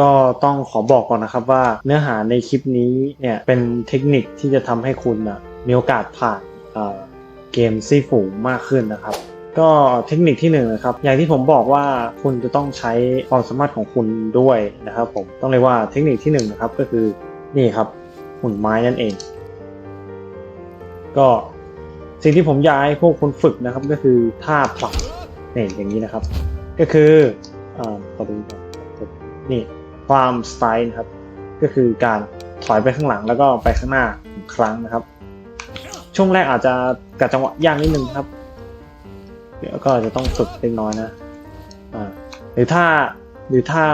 ก็ต้องขอบอกก่อนนะครับว่าเนื้อหาในคลิปนี้เนี่ยเป็นเทคนิคที่จะทำให้คุณนะมีโอกาสผ่านเเกมซีฝูงมากขึ้นนะครับ ก็เทคนิคที่หนึ่งนะครับ อย่างที่ผมบอกว่าคุณจะต้องใช้ความสามารถของคุณด้วยนะครับ ผมต้องเรียกว่าเทคนิคที่หนึ่งนะครับก็คือนี่ครับหุ่นไม้นั่นเอง ก็สิ่งที่ผมอยากให้พวกคุณฝึกนะครับก็คือท่าผลักเนี่ยอย่างนี้นะครับ ก็คืออ่าขอดูก่อนนี่ ความสไตล์นะครับ ก็คือการถอยไปข้างหลังแล้วก็ไปข้างหน้าครั้งนะครับ ช่วงแรกอาจจะกัดจังหวะยากนิดนึงครับ เดี๋ยวก็จะต้องฝึกเล็กน้อยนะอ่าหรือถ้าหรือถ้า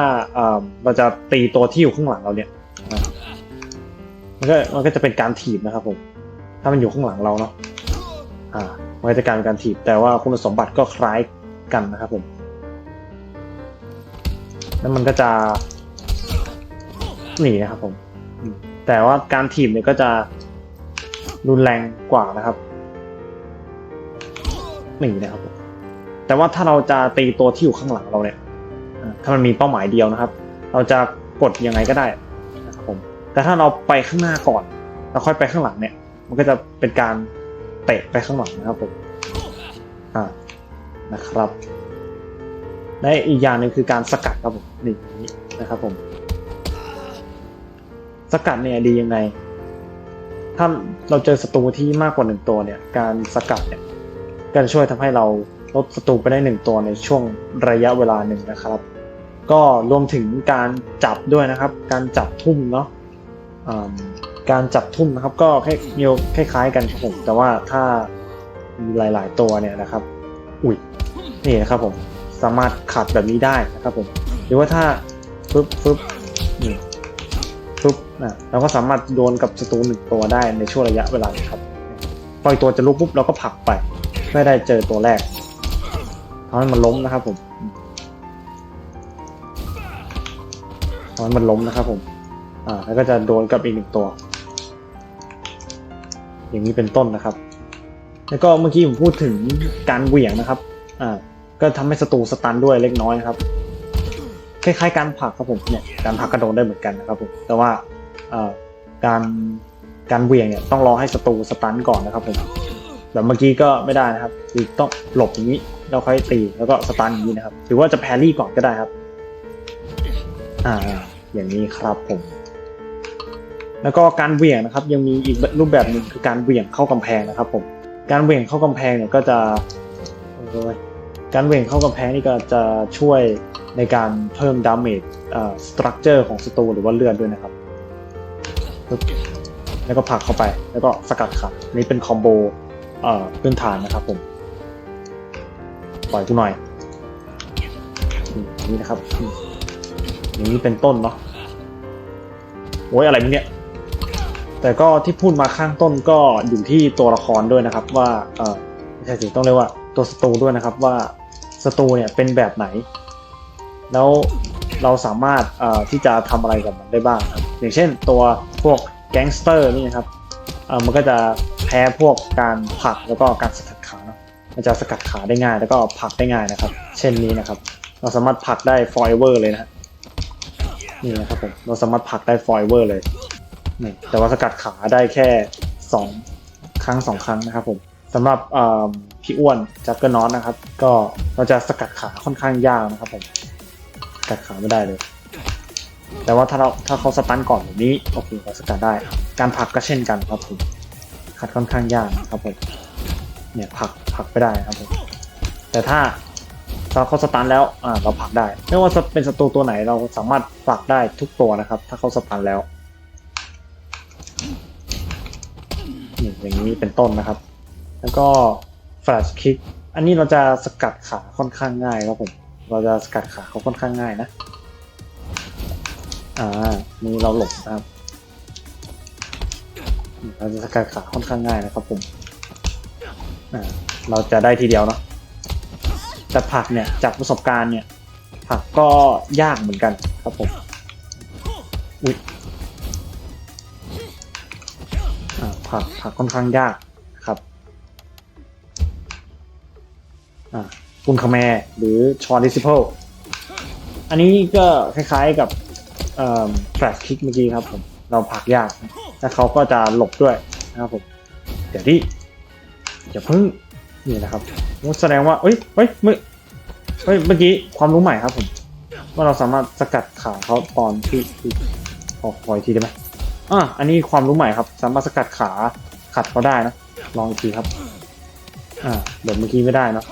เราจะตีตัวที่อยู่ข้างหลังเราเนี่ยมันก็มันก็จะเป็นการถีบนะครับผมถ้ามันอยู่ข้างหลังเราเนาะอ่ามันก็จะกลายเป็นการถีบแต่ว่าคุณสมบัติก็คล้ายกันนะครับผมแล้วมันก็จะ หนีนะครับผม แต่ว่าการถีบเนี่ยก็จะรุนแรงกว่านะครับหนีนะครับผมแต่ว่าถ้าเราจะตีตัวที่อยู่ข้างหลังเราเนี่ยถ้ามันมีเป้าหมายเดียวนะครับ เราจะกดยังไงก็ได้นะครับผมแต่ถ้าเราไปข้างหน้าก่อน แล้วค่อยไปข้างหลังเนี่ย มันก็จะเป็นการเตะไปข้างหลังนะครับผมอ่านะครับและอีกอย่างหนึ่งคือการสกัดครับผมนี่นะครับผม สกัดเนี่ยดียังไง ถ้าเราเจอศัตรูที่มากกว่าหนึ่งตัวเนี่ย การสกัดเนี่ยก็จะช่วยทำให้เราลดศัตรูไปได้หนึ่งตัวในช่วงระยะเวลาหนึ่งนะครับ ก็รวมถึงการจับด้วยนะครับ การจับทุ่มเนาะการจับทุ่มนะครับ ก็คล้ายคล้ายๆกันครับผมแต่ว่าถ้าหลายๆตัวเนี่ยนะครับ อุ้ยนี่นะครับผมสามารถขัดแบบนี้ได้นะครับผมหรือว่าถ้าฟึบฟึบนี่ ฟึบนะเราก็สามารถโดนกับศัตรูหนึ่งตัวได้ในช่วงระยะเวลาครับพออีกตัวจะลุกปุ๊บเราก็ผลักไปไม่ได้เจอตัวแรกทำให้มันล้มนะครับผมทำให้มันล้มนะครับผมอ่าแล้วก็จะโดนกับอีกหนึ่งตัว อย่างนี้เป็นต้นนะครับ แล้วก็เมื่อกี้ผมพูดถึงการเหวี่ยงนะครับอ่าก็ทำให้ศัตรูสตันด้วยเล็กน้อยนะครับ คล้ายๆการผลักครับผมเนี่ยการผลักกระโดดได้เหมือนกันนะครับผมแต่ว่าการการเหวี่ยงเนี่ยต้องรอให้ศัตรูสตันก่อนนะครับผมแบบเมื่อกี้ก็ไม่ได้นะครับคือต้องหลบอย่างนี้แล้วค่อยตีแล้วก็สตันอย่างนี้นะครับหรือว่าจะแพรรี่ก่อนก็ได้ครับ อ่า อย่างนี้ครับผม แล้วก็การเหวี่ยงนะครับ ยังมีอีกรูปแบบหนึ่งคือการเหวี่ยงเข้ากำแพงนะครับ ผม การเหวี่ยงเข้ากำแพงเนี่ยก็จะการเหวี่ยงเข้ากำแพงนี่ก็จะช่วย ในการเพิ่มดาเมจสตรัคเจอร์ของศัตรูหรือว่าเลือดด้วยนะครับ แล้วก็ผลักเข้าไป แล้วก็สกัดขาอันนี่เป็นคอมโบพื้นฐานนะครับผม ปล่อยกูหน่อย นี้นะครับอย่างนี้เป็นต้นเนาะ โอ้ยอะไรมึงเนี่ย แต่ก็ที่พูดมาข้างต้นก็อยู่ที่ตัวละครด้วยนะครับ ว่า เออไม่ใช่สิต้องเรียกว่าตัวศัตรูด้วยนะครับว่าศัตรูเนี่ยเป็นแบบไหน แล้วเราสามารถที่จะทำอะไรกับมันได้บ้างครับอย่างเช่นตัวพวกแก๊งสเตอร์นี่นะครับมันก็จะแพ้พวกการผลักแล้วก็การสกัดขาเนอะมันจะสกัดขาได้ง่าย แล้วก็ผลักได้ง่ายนะครับ เช่นนี้นะครับ เราสามารถผลักได้ forever เลยนะนี่นะครับผมเราสามารถผลักได้ forever เลยนี่แต่ว่าสกัดขาได้แค่สองครั้งสองครั้งนะครับผมสำหรับพี่อ้วนจักเกอร์นอตนะครับ ก็เราจะสกัดขาค่อนข้างยากนะครับผม กัดขาไม่ได้เลย แต่ว่าถ้าเราถ้าเขาสตันก่อนแบบนี้โอเคเราสกัดได้ การผลักก็เช่นกันครับผมขัดค่อนข้างยากครับผมเนี่ยผลักผลักไม่ได้นะครับผมแต่ถ้าถ้าเขาสตันแล้วอ่าเราผลักได้ ไม่ว่าจะเป็นศัตรูตัวไหนเราสามารถผลักได้ทุกตัวนะครับ ถ้าเขาสตันแล้วอย่างนี้เป็นต้นนะครับ แล้วก็ flash kick อันนี้เราจะสกัดขาค่อนข้างง่ายครับผม เราจะสกัดขาเขาค่อนข้างง่ายนะ อ่านี่เราหลบนะครับ เราจะสกัดขาค่อนข้างง่ายนะครับผมอ่าเราจะได้ทีเดียวเนาะแต่ผักเนี่ยจากประสบการณ์เนี่ยผักก็ยากเหมือนกันครับผมอุ้ยอ่าผักผักค่อนข้างยากครับอ่า กุนคาแมหรือชอนดิซิเพลอันนี้ก็คล้ายๆกับแฟลชคิกเมื่อกี้ครับผมเราผลักยากแล้วเขาก็จะหลบด้วยนะครับผมเดี๋ยวดิอย่าเพิ่งนี่นะครับแสดงว่าเอ้ยเฮ้ยเมื่อเฮ้ยเมื่อกี้ความรู้ใหม่ครับผมว่าเราสามารถสกัดขาเขาตอนที่ที่ขอขออีกทีได้ไหมอะอันนี้ความรู้ใหม่ครับ สามารถสกัดขาขัดเขาได้นะลองอีกทีครับอ่าเดี๋ยวเมื่อกี้ไม่ได้นะ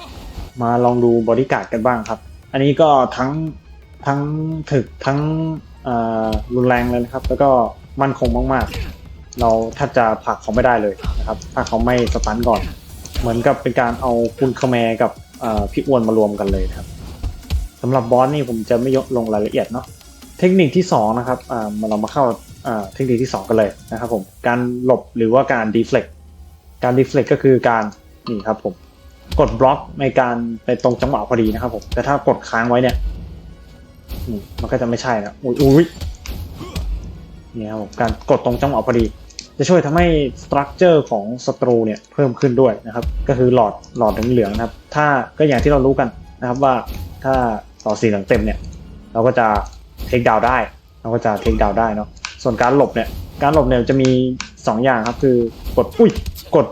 มาลองดูบอดี้การ์ดกันบ้างครับ อันนี้ก็ทั้งทั้งถึกทั้งรุนแรงเลยนะครับ แล้วก็มั่นคงมากๆ เราแทบจะผลักเขาไม่ได้เลยนะครับ ถ้าเขาไม่สตันก่อน เหมือนกับเป็นการเอาคุณคแมกับพี่อ้วนมารวมกันเลยนะครับสำหรับบอสนี่ผมจะไม่ยกลงรายละเอียดเนาะเทคนิคที่สองนะครับมาเรามาเข้าอ่าเทคนิคที่สองกันเลยนะครับผมการหลบหรือว่าการดีเฟล็กการดีเฟล็กก็คือการนี่ครับผม กดบล็อกในการไปตรงจังหวะพอดีนะครับผม แต่ถ้ากดค้างไว้เนี่ยมันก็จะไม่ใช่นะอุ้ยอุ้ยนี่ครับผมการกดตรงจังหวะพอดี จะช่วยทำให้สตรัคเจอร์ของศัตรูเนี่ยเพิ่มขึ้นด้วยนะครับ ก็คือหลอดหลอดเหลืองๆนะครับ ถ้าก็อย่างที่เรารู้กันนะครับว่าถ้าหลอสีเหลืองเต็มเนี่ย เราก็จะเทคดาวได้ เราก็จะเทคดาวได้เนาะส่วนการหลบเนี่ย การหลบเนี่ยจะมี 2 อย่างครับคือกดอุ้ยกด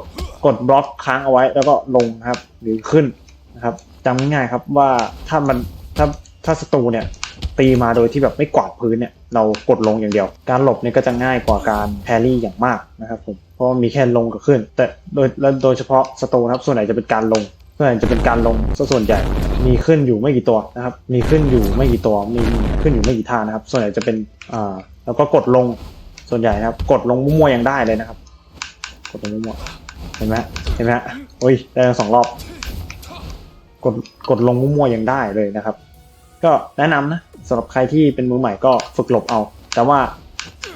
กดบล็อกค้างเอาไว้แล้วก็ลงนะครับ หรือขึ้นนะครับจำง่ายครับว่าถ้ามันถ้าถ้าศัตรูเนี่ยตีมาโดยที่แบบไม่กวาดพื้นเนี่ยเรากดลงอย่างเดียว การหลบเนี่ยก็จะง่ายกว่าการแพรี่อย่างมากนะครับผมเพราะมีแค่ลงกับขึ้น แต่โดยและโดยเฉพาะศัตรูนะครับส่วนไหนจะเป็นการลงส่วนใหญ่จะเป็นการลงซะส่วนใหญ่ มีขึ้นอยู่ไม่กี่ตัวนะครับ มีขึ้นอยู่ไม่กี่ตัวมีขึ้นอยู่ไม่กี่ท่านะครับ ส่วนใหญ่จะเป็นอ่าแล้วก็กดลงส่วนใหญ่นะครับ กดลงมั่วๆยังได้เลยนะครับ กดลงมั่วๆ ห็นไหมเห็นไหมโอ้ยได้ทั้งสองรอบ กดกดลงมั่วๆยังได้เลยนะครับ ก็แนะนำนะสำหรับใครที่เป็นมือใหม่ก็ฝึกหลบเอา แต่ว่า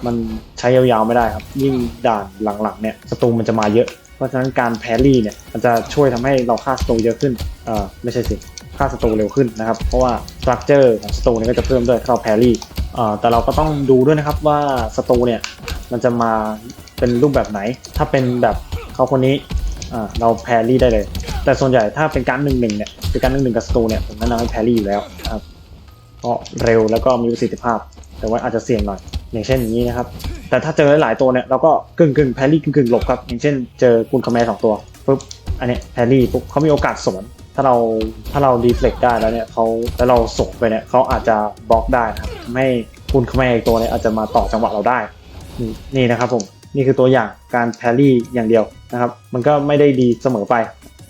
มันใช้ยาวๆไม่ได้ครับ ยิ่งด่านหลังๆเนี่ยศัตรูมันจะมาเยอะ เพราะฉะนั้นการแพรรี่เนี่ยมันจะช่วยทำให้เราฆ่าศัตรูเยอะขึ้นเอ่อไม่ใช่สิฆ่าศัตรูเร็วขึ้นนะครับ เพราะว่าสตรัคเจอร์ของศัตรูเนี่ยก็จะเพิ่มด้วยถ้าเราแพรรี่เอ่อแต่เราก็ต้องดูด้วยนะครับว่าศัตรูเนี่ยมันจะมาเป็นรูปแบบไหน ถ้าเป็นแบบ เขาคนนี้เราแพรี่ได้เลย แต่ส่วนใหญ่ถ้าเป็นการหนึ่งหนึ่งเนี่ยเป็นการหนึ่งหนึ่งกับศัตรูเนี่ยผมแนะนำให้แพรี่อยู่แล้วครับเพราะเร็วแล้วก็มีประสิทธิภาพ แต่ว่าอาจจะเสี่ยงหน่อย อย่างเช่นอย่างนี้นะครับ แต่ถ้าเจอหลายตัวเนี่ยเราก็กึ่งกึ่งแพรี่กึ่งกึ่งหลบครับ อย่างเช่น เจอกุนคาแมร์สองตัวปุ๊บอันเนี้ยแพรี่ปุ๊บเขามีโอกาสสวน ถ้าเราถ้าเราดีเฟล็กได้แล้วเนี่ยเขาแล้วเราส่งไปเนี่ยเขาอาจจะบล็อกได้นะครับทำให้กุนคาแมร์อีกตัวเนี่ยอาจจะมาต่อจังหวะเราได้นี่นะครับผม นี่คือตัวอย่างการแพรี่อย่างเดียวนะครับ มันก็ไม่ได้ดีเสมอไป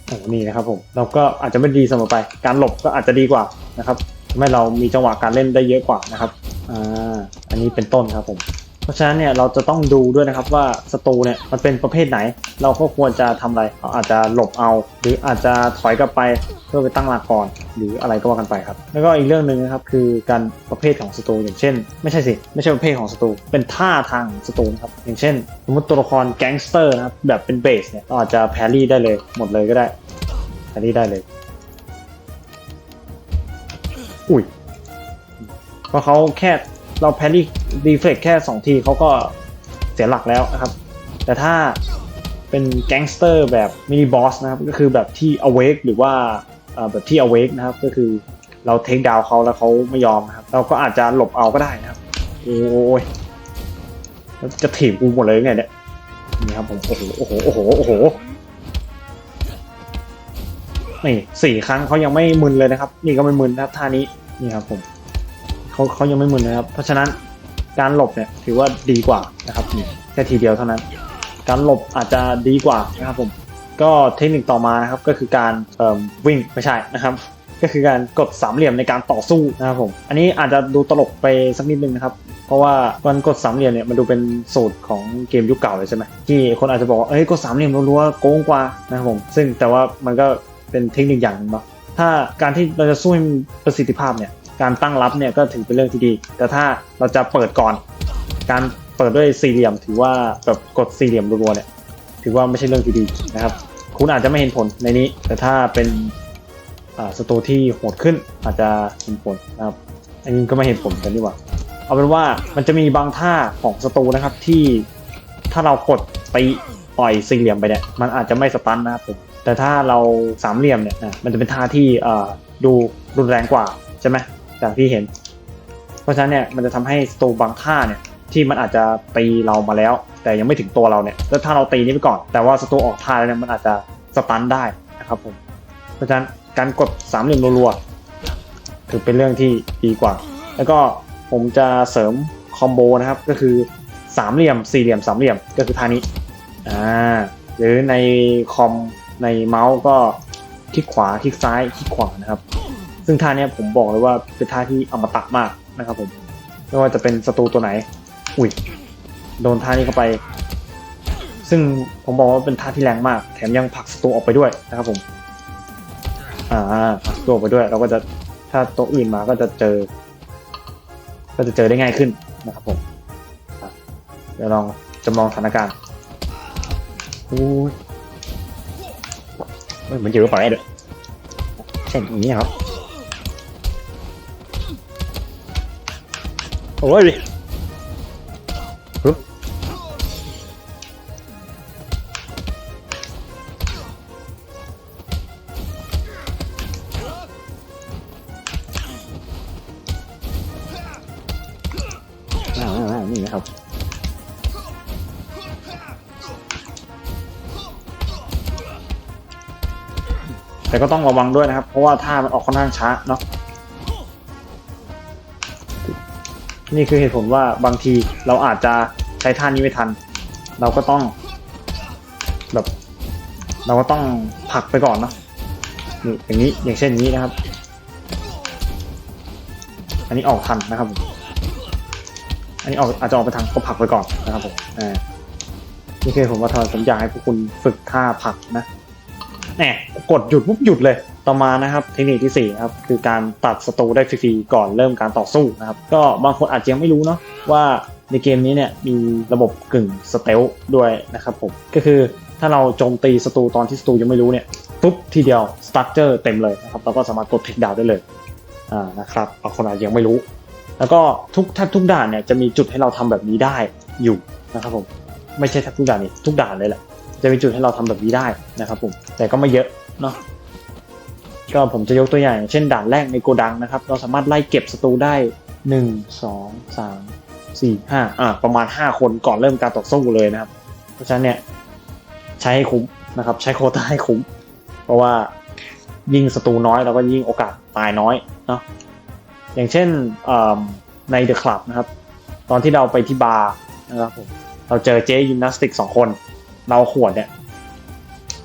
โอ้นี่นะครับผมเราก็อาจจะไม่ดีเสมอไป การหลบก็อาจจะดีกว่านะครับทำให้เรามีจังหวะการเล่นได้เยอะกว่านะครับอ่าอันนี้เป็นต้นครับผม เพราะฉะนั้นเนี่ยเราจะต้องดูด้วยนะครับว่าศัตรูเนี่ยมันเป็นประเภทไหน เราก็ควรจะทำอะไรเราอาจจะหลบเอา หรืออาจจะถอยกลับไปเพื่อไปตั้งหลักก่อนหรืออะไรก็ว่ากันไปครับ แล้วก็อีกเรื่องหนึ่งนะครับคือการประเภทของศัตรูอย่างเช่น ไม่ใช่สิไม่ใช่ประเภทของศัตรูเป็นท่าทางของศัตรูนะครับอย่างเช่น สมมติตัวละครแก๊งสเตอร์นะครับแบบเป็นเบสเนี่ยเราอาจจะแพรี่ได้เลยหมดเลยก็ได้แพรรี่ได้เลย อุ้ยเพราะเขาแค่ เราแพนดี้ดีเฟกแค่ 2 ทีเขาก็เสียหลักแล้วนะครับ แต่ถ้าเป็นแก๊งสเตอร์แบบมินิบอสนะครับ ก็คือแบบที่ awake หรือว่าแบบที่ awake นะครับ ก็คือเราเทคดาวเขาแล้วเขาไม่ยอมนะครับ เราก็อาจจะหลบเอาก็ได้นะครับ โอ้ยจะถีบกูหมดเลยไงเนี่ยนี่ครับผมโอ้โหโอ้โหโอ้โหโอ้โหนี่สี่ครั้งเขายังไม่มึนเลยนะครับ นี่ก็ไม่มึนนะครับท่านี้นี่ครับผม เขาเขายังไม่มึนนะครับ เพราะฉะนั้นการหลบเนี่ยถือว่าดีกว่านะครับแค่ทีเดียวเท่านั้น การหลบอาจจะดีกว่านะครับผมก็เทคนิคต่อมานะครับก็คือการวิ่งไม่ใช่นะครับ ก็คือการกดสามเหลี่ยมในการต่อสู้นะครับผมอันนี้อาจจะดูตลกไปสักนิดนึงนะครับ เพราะว่าการกดสามเหลี่ยมเนี่ยมันดูเป็นสูตรของเกมยุคเก่าเลยใช่ไหมที่คนอาจจะบอกว่าเอ้ยกดสามเหลี่ยมรัวๆโกงกว่านะครับผมซึ่งแต่ว่ามันก็เป็นเทคนิคอย่างหนึงเนาะถ้าการที่เราจะสู้ให้ประสิทธิภาพเนี่ย การตั้งรับเนี่ยก็ถือเป็นเรื่องที่ดี แต่ถ้าเราจะเปิดก่อน การเปิดด้วยสี่เหลี่ยม ถือว่าแบบกดสี่เหลี่ยมรัวๆเนี่ย ถือว่าไม่ใช่เรื่องที่ดีนะครับ คุณอาจจะไม่เห็นผลในนี้ แต่ถ้าเป็นอ่าสตูที่โหดขึ้นอาจจะเห็นผลนะครับอันนี้ก็ไม่เห็นผลกันดีกว่าเอาเป็นว่ามันจะมีบางท่าของสตูนะครับที่ถ้าเรากดตีปล่อยสี่เหลี่ยมไปเนี่ยมันอาจจะไม่สตันนะครับผมแต่ถ้าเราสามเหลี่ยมเนี่ยมันจะเป็นท่าที่อ่อดูรุนแรงกว่าใช่ไหม จากที่เห็น เพราะฉะนั้นเนี่ยมันจะทำให้ศัตรูบางท่าเนี่ยที่มันอาจจะตีเรามาแล้ว แต่ยังไม่ถึงตัวเราเนี่ยแล้วถ้าเราตีนี้ไปก่อน แต่ว่าศัตรูออกท่าแล้วเนี่ยมันอาจจะสตันได้นะครับผมเพราะฉะนั้นการกดสามเหลี่ยมรัวๆถือเป็นเรื่องที่ดีกว่า แล้วก็ผมจะเสริมคอมโบนะครับก็คือสามเหลี่ยมสี่เหลี่ยมสามเหลี่ยมก็คือท่านี้อ่าหรือในคอมในเมาส์ก็คลิกขวาคลิกซ้ายคลิกขวานะครับ ซึ่งท่าเนี้ยผมบอกเลยว่าเป็นท่าที่อมตะมากนะครับผมไม่ว่าจะเป็นศัตรูตัวไหน อุ้ยโดนท่านี้เข้าไป ซึ่งผมบอกว่าเป็นท่าที่แรงมาก แถมยังผลักศัตรูออกไปด้วยนะครับผมอ่าผลักศัตรูออกไปด้วย เราก็จะถ้าตัวอื่นมาก็จะเจอ ก็จะเจอได้ง่ายขึ้นนะครับผมเดี๋ยวลองจำลองสถานการณ์อู้ยเหมือนเจอปล่อยด้วยเช่นอย่างนี้ครับ โอ้ยปึ๊บอ่าอ่านี่นะครับแต่ก็ต้องระวังด้วยนะครับ เพราะว่าท่ามันออกค่อนข้างช้าเนาะ นี่คือเหตุผลว่าบางทีเราอาจจะใช้ท่านี้ไม่ทัน เราก็ต้อง แบบ เราก็ต้องผลักไปก่อนเนาะนี่อย่างนี้อย่างเช่นนี้นะครับ อันนี้ออกทันนะครับผมอันนี้ออกอาจจะออกไปทางก็ผลักไปก่อนนะครับผมอ่านี่คือผมว่าทำไมผมอยากให้พวกคุณฝึกท่าผลักนะแหมกดหยุดปุ๊บหยุดเลย ต่อมานะครับเทคนิคที่สี่ครับคือการตัดศัตรูได้ฟรีๆก่อนเริ่มการต่อสู้นะครับก็บางคนอาจจะยังไม่รู้เนาะว่าในเกมนี้เนี่ยมีระบบกึ่งสเตลด้วยนะครับผมก็คือถ้าเราโจมตีศัตรูตอนที่ศัตรูยังไม่รู้เนี่ยปุ๊บทีเดียวสตั๊กเจอร์เต็มเลยนะครับเราก็สามารถกดเทคดาวได้เลยอ่านะครับบางคนอาจจะยังไม่รู้ แล้วก็ทุกแทบทุกด่านเนี่ยจะมีจุดให้เราทำแบบนี้ได้อยู่นะครับผมไม่ใช่แทบทุกด่านนี่ทุกด่านเลยแหละจะมีจุดให้เราทำแบบนี้ได้นะครับผมแต่ก็ไม่เยอะเนาะ ก็ผมจะยกตัวอย่างเช่นด่านแรกในโกดังนะครับ เราสามารถไล่เก็บศัตรูได้หนึ่งสองสามสี่ห้าอ่าประมาณห้าคนก่อนเริ่มการต่อสู้เลยนะครับ เพราะฉะนั้นเนี่ยใช้ให้คุ้มนะครับ ใช้โคต้าให้คุ้ม เพราะว่ายิงศัตรูน้อยเราก็ยิ่งโอกาสตายน้อยเนาะอย่างเช่นในเดอะคลับนะครับ ตอนที่เราไปที่บาร์นะครับผมเราเจอเจ๊ยิมนาสติกสองคน เราขวดเนี่ย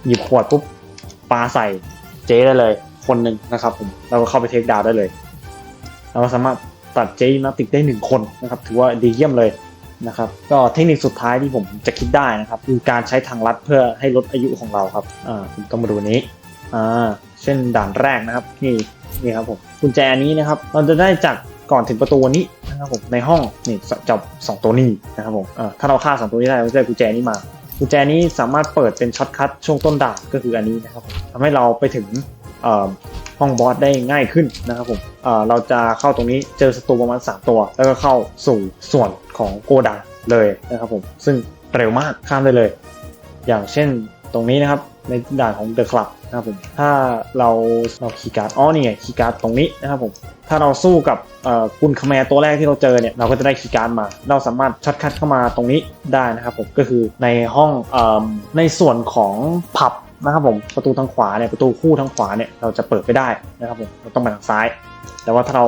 หยิบขวดปุ๊บปาใส่เจ๊ได้เลย คนหนึ่งนะครับผมเราก็เข้าไปเทคดาวได้เลย เราก็สามารถตัดเจมนาติกได้หนึ่งคนนะครับถือว่าดีเยี่ยมเลยนะครับก็เทคนิคสุดท้ายที่ผมจะคิดได้นะครับคือการใช้ทางลัดเพื่อให้ลดอายุของเราครับอ่าผมต้องมาดูนี้อ่าเช่นด่านแรกนะครับนี่นี่ครับผมกุญแจนี้นะครับเราจะได้จากก่อนถึงประตูนี้นะครับผมในห้องนี่จับสองตัวนี้นะครับผมอ่าถ้าเราฆ่าสองตัวนี้ได้เราจะได้กุญแจนี้มากุญแจนี้สามารถเปิดเป็นช็อตคัทช่วงต้นด่านก็คืออันนี้นะครับทำให้เราไปถึง ห้องบอสได้ง่ายขึ้นนะครับผมเเราจะเข้าตรงนี้เจอศัตรูประมาณ 3 ตัว แล้วก็เข้าสู่ส่วนของโกดังเลยนะครับผมซึ่งเร็วมากข้ามได้เลย อย่างเช่นตรงนี้นะครับในด่านของเดอะคลับนะครับผมถ้าเราเราคีย์การ์ดอ๋อนี่ไงคีย์การ์ดตรงนี้นะครับผมถ้าเราสู้กับกุนคาแมตัวแรกที่เราเจอเนี่ยเราก็จะได้คีย์การ์ดมา เราสามารถช็อตคัทเข้ามาตรงนี้ได้นะครับผมก็คือในห้องอในส่วนของผับ นะครับผมประตูทางขวาเนี่ยประตูคู่ทางขวาเนี่ยเราจะเปิดไม่ได้นะครับผมเราต้องมาทางซ้าย แต่ว่าถ้าเรา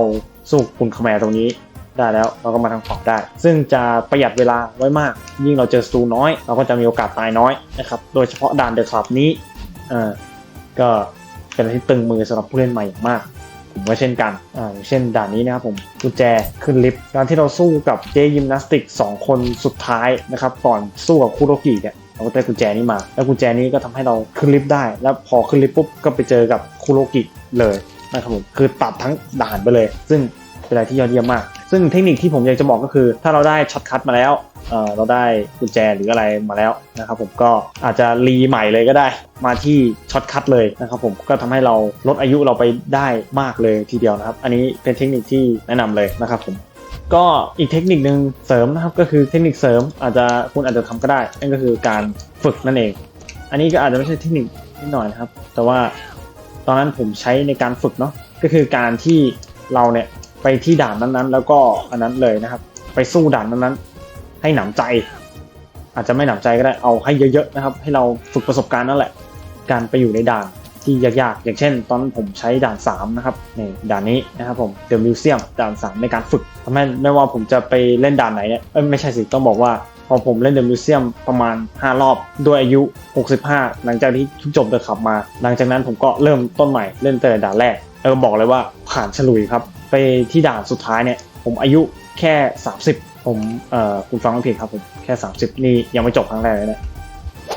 สู้กุนคาแมตรงนี้ได้แล้วเราก็มาทางขวาได้ ซึ่งจะประหยัดเวลาไว้มาก ยิ่งเราเจอสตูน้อย เราก็จะมีโอกาสตายน้อยนะครับโดยเฉพาะด่านเดอะคลับนี้อ่าก็เป็นที่ตึงมือสำหรับผู้เล่นใหม่อย่างมาก ผมว่าเช่นกันอ่าอย่างเช่นด่านนี้นะครับผมกุญแจขึ้นลิฟต์การที่เราสู้กับเจยิมนาสติก 2 คนสุดท้ายนะครับก่อนสู้กับคุโรกิเนี่ย เราก็ได้กุญแจนี้มา แล้วกุญแจนี้ก็ทำให้เราขึ้นลิฟต์ได้ แล้วพอขึ้นลิฟต์ปุ๊บก็ไปเจอกับคุโรกิเลยนะครับผมคือตัดทั้งด่านไปเลย ซึ่งเป็นอะไรที่ยอดเยี่ยมมาก ซึ่งเทคนิคที่ผมอยากจะบอกก็คือ ถ้าเราได้ช็อตคัทมาแล้วเเราได้กุญแจหรืออะไรมาแล้วนะครับผมก็อาจจะรีใหม่เลยก็ได้ มาที่ช็อตคัทเลยนะครับผมก็ทำให้เราลดอายุเราไปได้มากเลยทีเดียวนะครับ อันนี้เป็นเทคนิคที่แนะนำเลยนะครับผม ก็อีกเทคนิคหนึ่งเสริมนะครับก็คือเทคนิคเสริมอาจจะคุณอาจจะทำก็ได้ นั่นก็คือการฝึกนั่นเอง อันนี้ก็อาจจะไม่ใช่เทคนิคนิดหน่อยนะครับ แต่ว่าตอนนั้นผมใช้ในการฝึกเนาะก็คือการที่เราเนี่ยไปที่ด่านนั้นๆ แล้วก็อันนั้นเลยนะครับ ไปสู้ด่านนั้นๆให้หนำใจ อาจจะไม่หนำใจก็ได้เอาให้เยอะๆนะครับ ให้เราฝึกประสบการณ์นั่นแหละ การไปอยู่ในด่าน ที่ยากๆ อย่างเช่น ตอนผมใช้ด่าน 3 นะครับนี่ด่านนี้นะครับผมเดอะมิวเซียมด่าน 3 ในการฝึกทำให้ไม่ว่าผมจะไปเล่นด่านไหนเนี่ยไม่ใช่สิต้องบอกว่าพอผมเล่นเดอะมิวเซียมประมาณ 5 รอบด้วยอายุ 65 หลังจากที่จบเดอะขับมา หลังจากนั้นผมก็เริ่มต้นใหม่เล่นแต่ด่านแรกแล้วก็บอกเลยว่าผ่านฉลุยครับ ไปที่ด่านสุดท้ายเนี่ยผมอายุแค่ 30 ผมเอ่อคุณฟังไม่ผิดครับผมแค่ 30 นี่ยังไม่จบครั้งแรกเลยนะ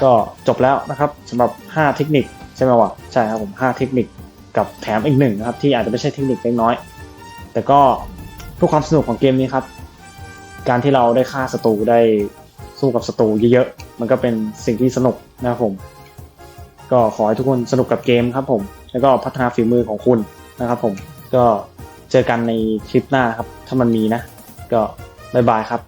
ก็จบแล้วนะครับสำหรับ 5 เทคนิค ใช่ไหมวะใช่ครับผม5เทคนิคกับแถมอีกหนึ่งนะครับที่อาจจะไม่ใช่เทคนิคเล็กน้อย แต่ก็เพื่อความสนุกของเกมนี้ครับ การที่เราได้ฆ่าศัตรูได้สู้กับศัตรูเยอะๆมันก็เป็นสิ่งที่สนุกนะครับผม ก็ขอให้ทุกคนสนุกกับเกมครับผม แล้วก็พัฒนาฝีมือของคุณนะครับผมก็เจอกันในคลิปหน้าครับ ถ้ามันมีนะ ก็บายบายครับ